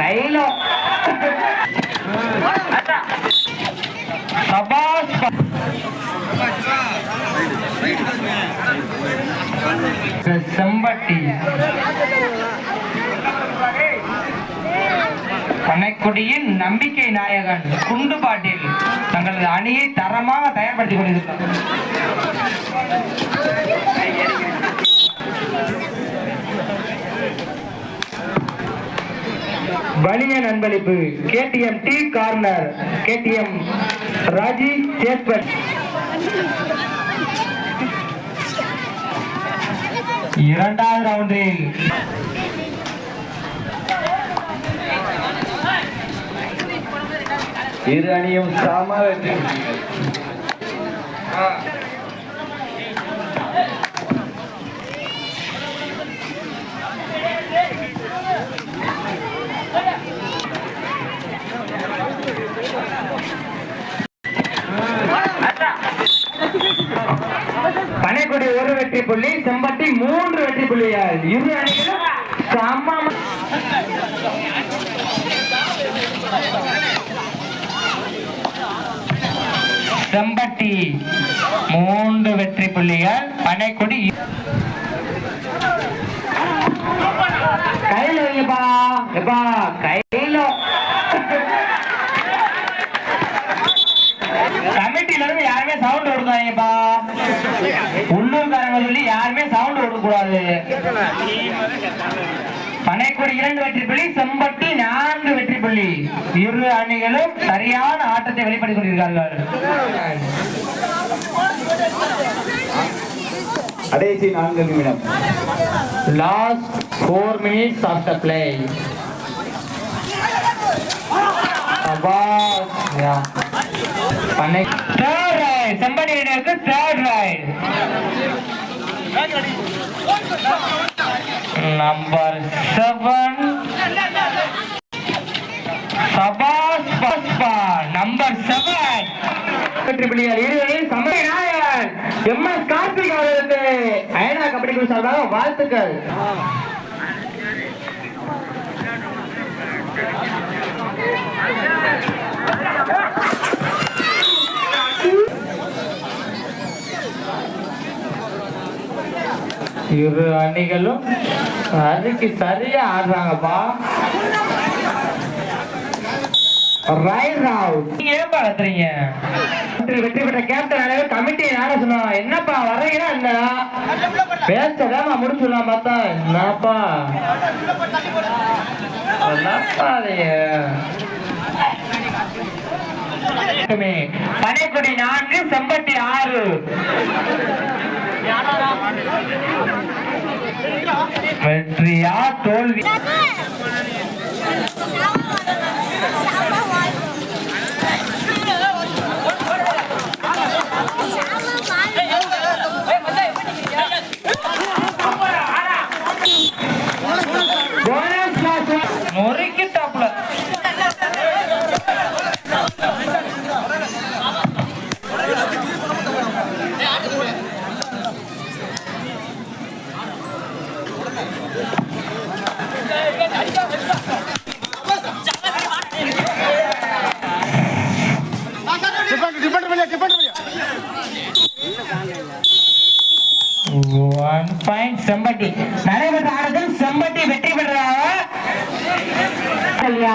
கையில. சபாஷ் செம்பட்டி. பனைக்குடியின் நம்பிக்கை நாயகன் குண்டு பாட்டில் தங்களது அணியை தரமாக தயார்படுத்திக் கொண்டிருக்கிறார். வணிக நண்பளிப்பு. KTM D corner. KTM Raji Chetpet இரண்டாவது ரவுண்டில். இரு அணியும் சம வெற்றி பனைக்குடி ஒரு வெற்றி புள்ளி செம்பட்டி மூன்று வெற்றி புள்ளிகள் இரு அணிகளும் சமம் செம்பட்டி மூன்று வெற்றி புள்ளிகள் பனைக்குடி கையில வைங்கப்பா. எப்பா கையில. கமிட்டில இருந்து யாருமே சவுண்ட் கொடுத்தாங்கப்பா சொல்லி யாருமே சவுண்ட் கொடுக்க கூடாது பனைக்குடி இரண்டு வெற்றி புள்ளி செம்பட்டி நான்கு வெற்றி புள்ளி. இரு அணிகளும் சரியான ஆட்டத்தை வெளிப்படுத்திக் கொண்டிருக்கிறார்கள். கடைசி நான்கு நிமிடம். Last four minutes of the play பனை தேர்ட் ரைட் செம்படி அணிக்கு தேர்ட் ரைட் நம்பர் செவன் சபாஸ் பஸ்பா நம்பர் செவன் வெற்றி புள்ளிகள் இருவரில் சம்பளி நாயகன் எம் எஸ் கார்த்திக் அவர்களுக்கு அயனா கபடி குழு சார்பாக வாழ்த்துக்கள். இரு அணிகளும் அதுக்கு சரியா ஆடுறாங்கப்பா. ரைட் அவுட் நீங்க ஏன் பழத்துறீங்க வெற்றி பெற்ற கேப்டன் அளவு கமிட்டி யார சொன்னாங்க என்னப்பா வரீங்கன்னா என்ன பேச்சதாமா முடிச்சுடலாம் பார்த்தா என்னப்பா? என்னப்பா பனைக்குடி நான்கு செம்பட்டி ஆறு. வெற்றியா தோல்வி. போனஸ் ஒன் பாயிண்ட் செம்பட்டி நடைபெற்ற ஆட்டத்தில் செம்பட்டி வெற்றி பெற்றதாக ஐயா,